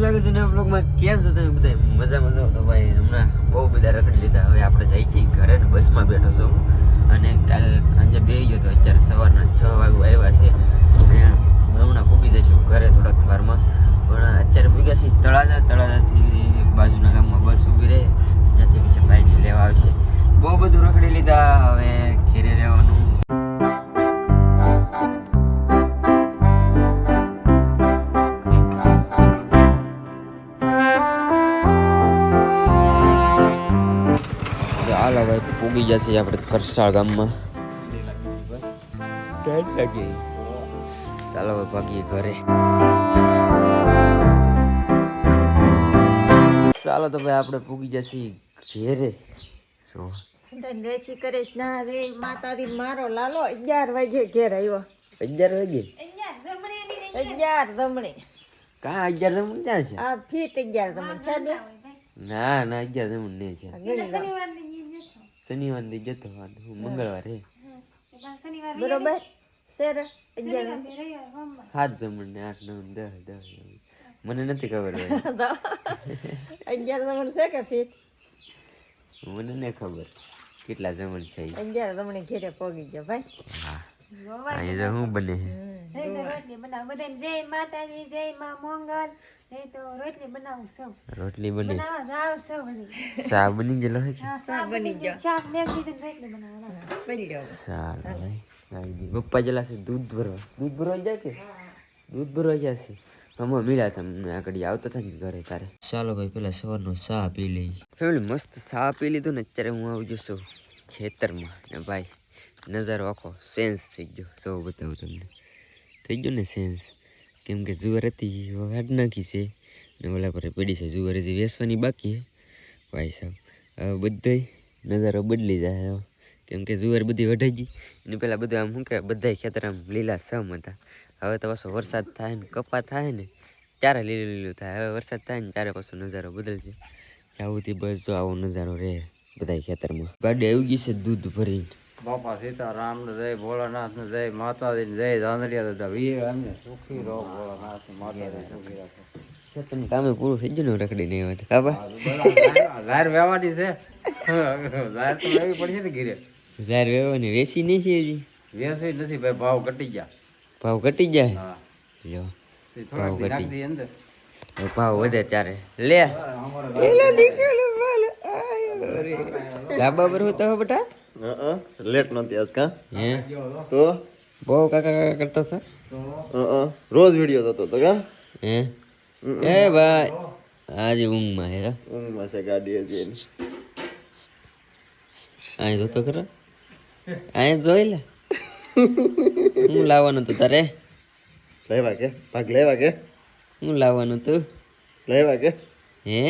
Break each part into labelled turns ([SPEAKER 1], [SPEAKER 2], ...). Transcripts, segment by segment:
[SPEAKER 1] લાગે છે ને બ્લોગમાં કેમ છો તમે બધા મજા મજા તો ભાઈ, હમણાં બહુ બધા રખડી લીધા. હવે આપણે જઈ છીએ ઘરે ને બસમાં બેઠો છું અને કાલ સાંજે બે ગયો તો અત્યારે સવારના છ વાગે આવ્યા છે. અને હમણાં પૂગી જઈશું ઘરે થોડાક વારમાં. પણ અત્યારે ભૂગ્યા છીએ તળાજા, તળાજાથી પૂગી જશે આપણે કરસાળ ગામમાં. ચાલો હવે ભાગીએ ઘરે. ચાલો તો ભાઈ આપણે પૂગી જશે ઘેરે. જો.
[SPEAKER 2] રેસી કરેશ ના રે માતાજી મારો લાલો અગિયાર વાગે ઘેર આવ્યો.
[SPEAKER 1] અગિયાર વાગે?
[SPEAKER 2] અગિયાર જમણી
[SPEAKER 1] કાં અગિયાર જમણ ક્યાં છે?
[SPEAKER 2] આ ફીટ અગિયાર જમણી છે ના?
[SPEAKER 1] ના અગિયાર જમણ નહીં છે. શનિવારથી જતો મંગળવાર
[SPEAKER 2] બરોબર. સર
[SPEAKER 1] સાત જમણ ને આઠ નવ દસ દસ મને નથી ખબર
[SPEAKER 2] અગિયાર જમણ છે કે ફીટ?
[SPEAKER 1] મને નહીં ખબર કેટલા જમણ છે.
[SPEAKER 2] અગિયાર જમણે ઘેરે પોગી ગયો ભાઈ.
[SPEAKER 1] હા. તો બને.
[SPEAKER 3] જય માતાજી જય મા મંગલ. રોટલી
[SPEAKER 1] બને. ગયેલો?
[SPEAKER 2] શાક બની ગયો.
[SPEAKER 3] શાક મેં કીધું ને રોટલી બનાવવા
[SPEAKER 2] બની ગયો.
[SPEAKER 1] સારું. પપ્પા જેલા છે દૂધ ભરવા. દૂધ ભરવા જાય કે? દૂધ ભરવા જાય છે. હમણાં મિલા તમને આગળ આવતા થાય ને ઘરે તારે. ચાલો ભાઈ પેલા સવારનો ચા પી લઈ ફેમિલી મસ્ત ચા પી લીધું ને અત્યારે હું આવી જશો ખેતરમાં. ને ભાઈ નજારો આખો સેન્સ થઈ ગયો. સૌ બતાવું તમને. થઈ ગયો ને સેન્સ કેમ કે જુવાર હતી વાડ નાખી છે. ને ઓલા પર પડી છે, જુવાર હજી વેસવાની બાકી છે. ભાઈ સાહેબ, હવે બધાય નજારો બદલી જાય. કેમ કે જુવાર બધી વઢાઈ ગઈ. ને પહેલાં બધું આમ શું કે બધાય ખેતર આમ લીલા સમ હતા. હવે તો પાછો વરસાદ થાય ને કપા થાય ને, ત્યારે લીલું લીલું થાય. હવે વરસાદ થાય ને ત્યારે પાછો નજારો બદલશે. આવુંથી બસ જો આવો નજારો રહે બધાય ખેતરમાં. ગાડી આવી ગઈ છે દૂધ ભરીને.
[SPEAKER 4] બાપા સીતારામ ને જય ભોળાનાથ ને જય માતાજી ને જય ધાંધળિયા દાદા વીર અમને સુખી રહો ભોળાનાથ ને માતાજી સુખી રાખો
[SPEAKER 1] ખેતરનું કામે પૂરું થઈ ગયું ને રખડી નહીં હોય કાબા
[SPEAKER 4] ઝાર વેવાની છે ઝાર તો લેવી પડશે ને ઘીરે
[SPEAKER 1] ઝાર વેવાની વેસી નહીં છે હજી
[SPEAKER 4] વેસવી નથી ભાઈ ભાવ ઘટી ગયા
[SPEAKER 1] ભાવ ઘટી જાય
[SPEAKER 4] હા
[SPEAKER 1] જો
[SPEAKER 4] તે થોડાક દી
[SPEAKER 1] ઘટી.
[SPEAKER 4] નાખી દઈએ અંદર
[SPEAKER 1] હવે ભાવ વધે ત્યારે લે ડાબા પર હોતા હો બેટા?
[SPEAKER 4] લેટ નહોતી આજ કા?
[SPEAKER 1] હે?
[SPEAKER 4] તો?
[SPEAKER 1] બહુ કાકા કાકા કરતા હતા?
[SPEAKER 4] રોજ વીડિયો થતો તો કા?
[SPEAKER 1] હે? એ ભાઈ આજે ઊંઘમાં હે.
[SPEAKER 4] ઊંઘમાં છે ગાડી હતી એની.
[SPEAKER 1] અહીં જોતો કર અહીં જોઈ લે. હું લાવવાનું હતું તારે?
[SPEAKER 4] લેવા કે? ભાગ લેવા કે?
[SPEAKER 1] હું લાવવાનું તું?
[SPEAKER 4] લેવા કે?
[SPEAKER 1] હે?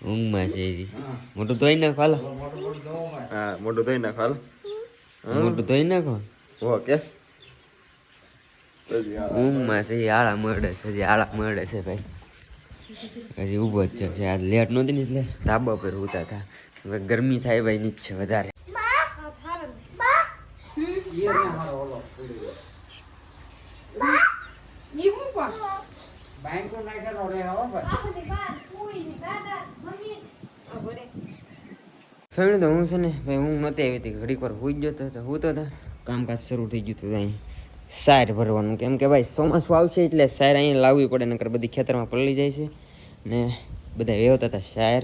[SPEAKER 1] ઊંઘમાં છે મોટું ધોઈ નાખો હાલો.
[SPEAKER 4] હા મોટું ધોઈ નાખો હાલો.
[SPEAKER 1] મોટું ધોઈ નાખો.
[SPEAKER 4] ઓકે.
[SPEAKER 1] ઊંઘમાં છે એ આળા મળે છે હજી આળા મળે છે ભાઈ. હજી ઊભો જ છે આજ લેટ નહોતી ને એટલે ધાબા પર ઉતા હતા. હવે ગરમી થાય ભાઈ નીચે વધારે. ફેમિલી તો હું છે ને. ભાઈ હું નહોતી આવી હતી ઘડીક વાર હુઈ ગયો હતો તો હું તો. કામકાજ શરૂ થઈ ગયું હતું અહીં સાર ભરવાનું. કેમ કે ભાઈ ચોમાસું આવશે એટલે સાર અહીંયા લાવવી પડે નકર બધી ખેતરમાં પલળી જાય છે. ને બધા વેવતા હતા સાર.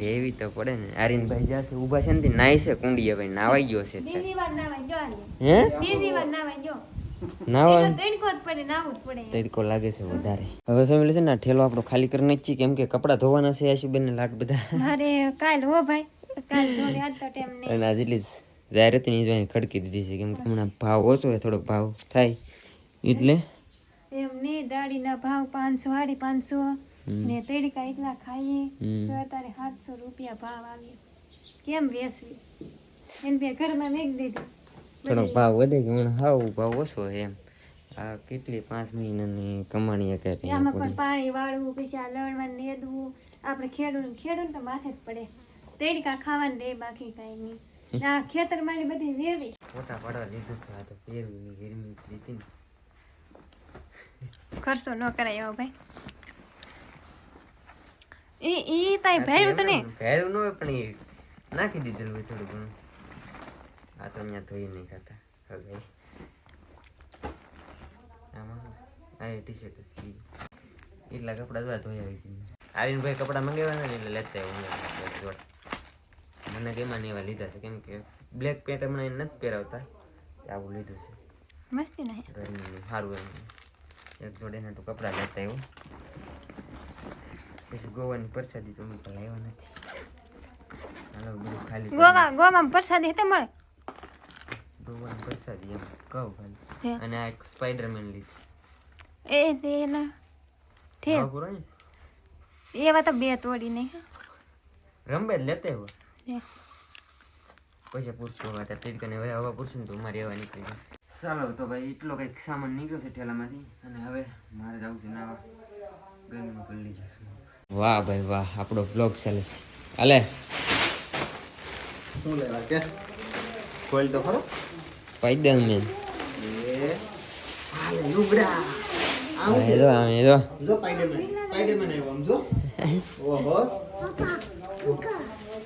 [SPEAKER 1] વેવી તો પડે ને. આરીનભાઈ જ્યાં છે ઊભા છે ને નાય છે કુંડીએ ભાઈ નાવાઈ ગયો છે. હે?
[SPEAKER 3] બીજી વાર નાવાઈ
[SPEAKER 1] નાવા
[SPEAKER 3] તડકો જ પડે નાવું જ પડે.
[SPEAKER 1] તડકો લાગે છે વધારે. હવે ફેમિલી છે ને ઠેલો આપણો ખાલી કરી નાખીએ. કેમ કે કપડાં ધોવાના છે આશુબેન ને લાટ બધા.
[SPEAKER 3] મારે કાલ હો ભાઈ કાલ ધોરે આજ તો ટાઈમ નહીં.
[SPEAKER 1] અને આ જેટલી જાહેર હતી ને એ જો અહીં ખડકી દીધી છે. કેમ કે હમણાં ભાવ ઓછો હોય થોડોક ભાવ થાય. એટલે?
[SPEAKER 3] એમ ને દાડીના ભાવ પાંચસો સાડી પાંચસો. ને તડકા એકલા ખાઈએ તો અત્યારે સાતસો રૂપિયા ભાવ આવ્યો. કેમ વેસવી? એમ બે ઘરમાં મેક દીધી.
[SPEAKER 1] થોડોક ભાવ વધે હમણાં હાવ ભાવ ઓછો એમ. આ કેટલી પાંચ મહિનાની કમાણી કરે
[SPEAKER 3] આમાં પણ પાણી વાળવું પછી આ લણવાનું નેદવું આપણે ખેડૂત ખેડૂત તો માથે જ પડે. તેડકા ખાવાનું રે બાકી કાંઈ નહીં. ને આ ખેતરમાં બધી વેવી
[SPEAKER 1] ફોટા પાડવા લીધું તો આ તો પહેરવી ગરમી હતી ને.
[SPEAKER 3] ખર્ચો ન કરાય એવો ભાઈ. એ ઈ તાઈ ભેળું તો નહીં
[SPEAKER 1] ભેળું ન હોય પણ એ નાખી દીધેલું હોય થોડું ઘણું. આ તો અહીંયા ધોઈ નહીં ખાતા હવે આમાં? આ ટી શર્ટ હતી એટલા કપડાં જોવા ધોઈ આવી ગયું આવીને ભાઈ કપડાં મંગાવ્યા ને એટલે લેતા આવ્યું જોડ મને કેમાં ને એવા લીધા છે કેમ કે બ્લેક પેન્ટ હમણાં એને નથી પહેરાવતા આવું લીધું છે
[SPEAKER 3] મસ્તી નહીં
[SPEAKER 1] ગરમીનું સારું એમ એક જોડે એના તો કપડાં લેતા આવ્યો પછી ગોવાની પ્રસાદી તો તો લાવ્યો નથી
[SPEAKER 3] ગોવા ગોવામાં પ્રસાદી હતી મળે
[SPEAKER 1] ગોવાની પ્રસાદી એમ કહું ખાલી. અને આ સ્પાઈડરમેન લીધું.
[SPEAKER 3] એ તેના થે એવા તો બે તોડી નહીં
[SPEAKER 1] રંબે જ લેતે હો
[SPEAKER 3] હે.
[SPEAKER 1] પછી પૂછશું હવે અત્યારે તીડકને હવે હવે પૂછશું ને તો મારે હવા નીકળી જાય ચાલો તો ભાઈ એટલો કંઈક સામાન નીકળ્યો છે ઠેલામાંથી અને હવે મારે જવું છે નાવા. ગરમીમાં પલ્લી જશું. વાહ ભાઈ વાહ આપણો બ્લોગ ચાલે છે. હાલે.
[SPEAKER 4] શું લેવા કે? ખોલ તો ખરો?
[SPEAKER 1] સ્પાઈડરમેન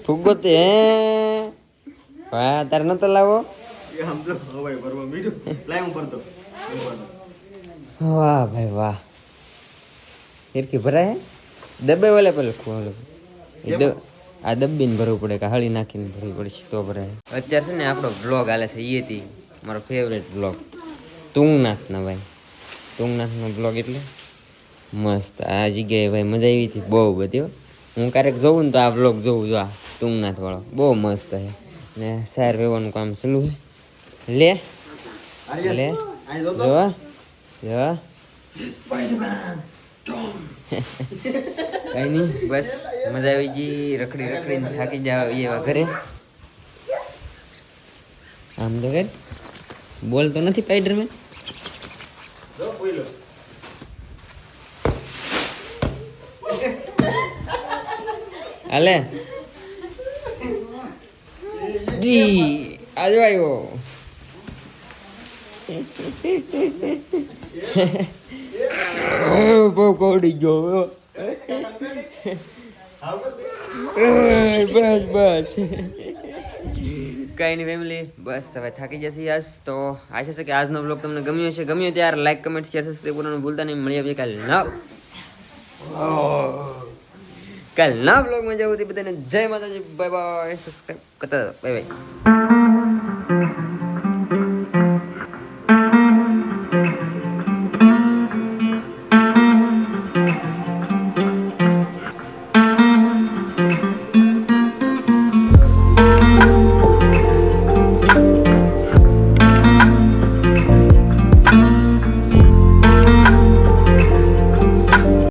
[SPEAKER 1] ફુગ્ગો તે તારે નતો લાવો. વાહ ભાઈ વાહ. હિરકી ભરાય દબે ઓલે પેલે ખોલો આ દબ્બીને ભરવું પડે કે હળી નાખીને ભરવી પડશે તો ભરાય. અત્યારે છે ને આપણો બ્લોગ હાલે છે એ હતી મારો ફેવરેટ બ્લોગ તુંગનાથનો ભાઈ. તુંગનાથનો બ્લોગ એટલે મસ્ત. આ જગ્યાએ ભાઈ મજા આવી હતી બહુ બધી હું. ક્યારેક જોઉં ને તો આ બ્લોગ જોઉં જો આ તુંગનાથવાળો. બહુ મસ્ત છે. ને સાર રહેવાનું કામ સલું છે. લે. લે.
[SPEAKER 4] જો.
[SPEAKER 1] જો. કઈ નહીં બસ. મજા આવી ગઈ. રખડી રખડીને થાકી જાવ એવા ઘરે. આમ તો કર બોલ તો નથી સ્પાઈડરમેન
[SPEAKER 4] જો બોલો
[SPEAKER 1] હાલે? ડી આજો આવ્યો. બહુ કોડી ગયો. બસ બસ. કઈ નહીં ફેમિલી બસ હવે થાકી જશે આજ તો આશા છે કે આજનો બ્લોગ તમને ગમ્યો હશે. ગમ્યો ત્યારે લાઈક કમેન્ટ શેર સબસ્ક્રાઈબ કરવાનું ભૂલતા નહીં. મળી આવીએ કાલે નવ કાલ ના બ્લોગમાં જવું હતી બધાને જય માતાજી. બાય બાય સબસ્ક્રાઈબ કરતા બાય બાય